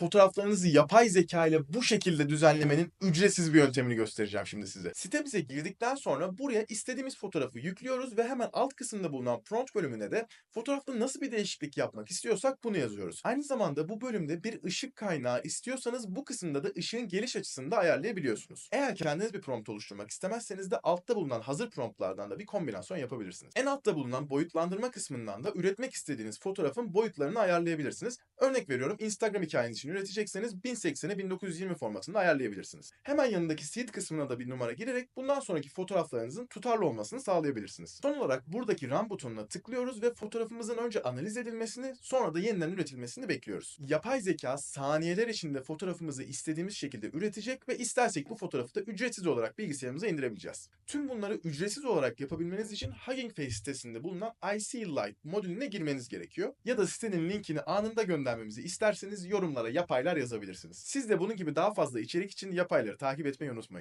fotoğraflarınızı yapay zeka ile bu şekilde düzenlemenin ücretsiz bir yöntemini göstereceğim şimdi size. Sitemize girdikten sonra buraya istediğimiz fotoğrafı yüklüyoruz ve hemen alt kısımda bulunan prompt bölümüne de fotoğrafta nasıl bir değişiklik yapmak istiyorsak bunu yazıyoruz. Aynı zamanda bu bölümde bir ışık kaynağı istiyorsanız bu kısımda da ışığın geliş açısını da ayarlayabiliyorsunuz. Eğer kendiniz bir prompt oluşturmak istemezseniz de altta bulunan hazır promptlardan da bir kombinasyon yapabilirsiniz. En altta bulunan boyutlandırma kısmından da üretmek istediğiniz fotoğrafın boyutlarını ayarlayabilirsiniz. Örnek veriyorum Instagram hikayeniz için üretecekseniz 1080'e 1920 formatında ayarlayabilirsiniz. Hemen yanındaki seed kısmına da bir numara girerek bundan sonraki fotoğraflarınızın tutarlı olmasını sağlayabilirsiniz. Son olarak buradaki run butonuna tıklıyoruz ve fotoğrafımızın önce analiz edilmesini sonra da yeniden üretilmesini bekliyoruz. Yapay zeka saniyeler içinde fotoğrafımızı istediğimiz şekilde üretecek ve istersek bu fotoğrafı da ücretsiz olarak bilgisayarımıza indirebileceğiz. Tüm bunları ücretsiz olarak yapabilmeniz için Hugging Face sitesinde bulunan IC Lite modülüne girmeniz gerekiyor. Ya da sitenin linkini anında göndermemizi isterseniz yorumlara yapaylar yazabilirsiniz. Siz de bunun gibi daha fazla içerik için yapayları takip etmeyi unutmayın.